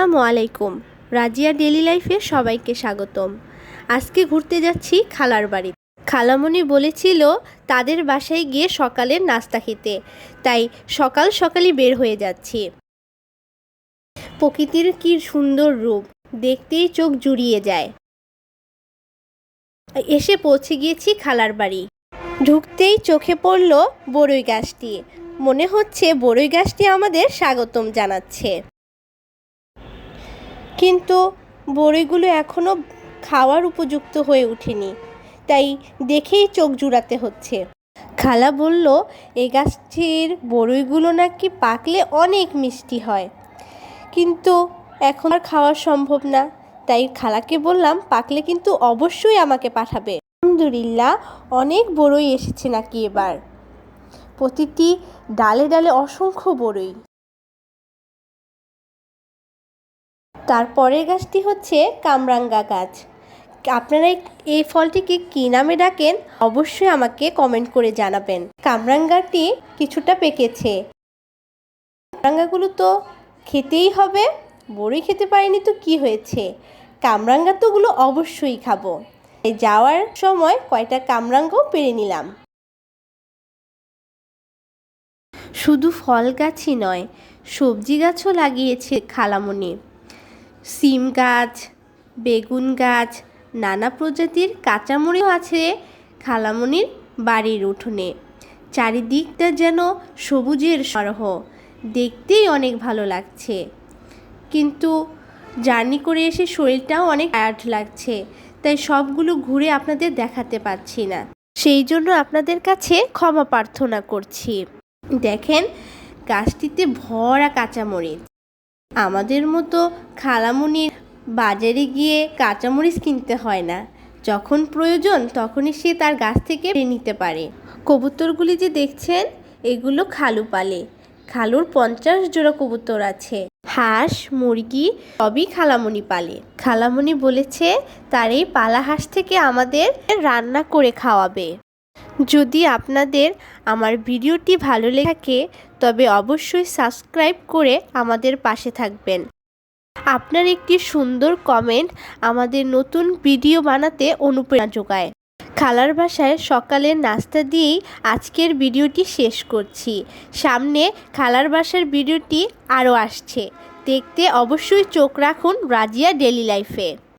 আসসালামু আলাইকুম। রাজিয়া ডেলি লাইফে সবাইকে স্বাগতম। আজকে ঘুরতে যাচ্ছি খালার বাড়ি খালামণি বলেছিল, তাদের বাসায় গিয়ে সকালের নাস্তা খেতে। তাই সকাল সকালই বের হয়ে যাচ্ছি। প্রকৃতির কি সুন্দর রূপ, দেখতেই চোখ জুড়িয়ে যায়। এসে পৌঁছে গিয়েছি খালার বাড়ি। ঢুকতেই চোখে পড়ল বড়ই গাছটি। মনে হচ্ছে বড়ই গাছটি আমাদের স্বাগতম জানাচ্ছে। কিন্তু বড়ইগুলো এখনও খাওয়ার উপযুক্ত হয়ে ওঠেনি তাই দেখেই চোখ জুড়াতে হচ্ছে। খালা বলল, এ গাছটির বড়ইগুলো নাকি পাকলে অনেক মিষ্টি হয়, কিন্তু এখন আর খাওয়া সম্ভব না। তাই খালাকে বললাম, পাকলে কিন্তু অবশ্যই আমাকে পাঠাবে। আলহামদুলিল্লাহ, অনেক বড়ই এসেছে নাকি এবার? প্রতিটি ডালে ডালে অসংখ্য বড়ই। তারপরের গাছটি হচ্ছে কামরাঙ্গা গাছ। আপনারা এই- ফলটিকে কী নামে ডাকেন? অবশ্যই আমাকে কমেন্ট করে জানাবেন। কামরাঙ্গাটি কিছুটা পেকেছে। কামরাঙ্গাগুলো তো খেতেই হবে, বড়ই খেতে পারিনি তো কি হয়েছে? কামরাঙ্গা তোগুলো অবশ্যই খাব। যাওয়ার সময় কয়টা কামরাঙ্গাও পেরে নিলাম। শুধু ফল গাছই নয়, সবজি গাছও লাগিয়েছে খালামণি সিম গাছ, বেগুন গাছ, নানা প্রজাতির কাঁচামরিচও আছে খালামণির বাড়ির উঠোনে। চারিদিকটা যেন সবুজের সরহ। দেখতেই অনেক ভালো লাগছে। কিন্তু জার্নি করে এসে শরীরটাও অনেক টায়ার্ড লাগছে, তাই সবগুলো ঘুরে আপনাদের দেখাতে পারছি না। সেই জন্য আপনাদের কাছে ক্ষমা প্রার্থনা করছি। দেখেন, গাছটিতে ভরা কাঁচামরিচ। আমাদের মতো খালামুনির বাজারে গিয়ে কাঁচামরিচ কিনতে হয় না। যখন প্রয়োজন তখনই সে তার গাছ থেকে নিতে পারে। কবুতরগুলি যে দেখছেন, এগুলো খালু পালে। খালুর পঞ্চাশ জোড়া কবুতর আছে। হাঁস, মুরগি সবই খালামণি পালে। খালামণি বলেছে, তার এই পালা হাঁস থেকে আমাদের রান্না করে খাওয়াবে। যদি আপনাদের আমার ভিডিওটি ভালো লেগে থাকে, তবে অবশ্যই সাবস্ক্রাইব করে আমাদের পাশে থাকবেন। আপনার একটি সুন্দর কমেন্ট আমাদের নতুন ভিডিও বানাতে অনুপ্রেরণা যোগায়। খালার বাসায় সকালের নাস্তা দিয়েই আজকের ভিডিওটি শেষ করছি। সামনে খালার বাসার ভিডিওটি আরও আসছে। দেখতে অবশ্যই চোখ রাখুন রাজিয়া ডেলি লাইফে।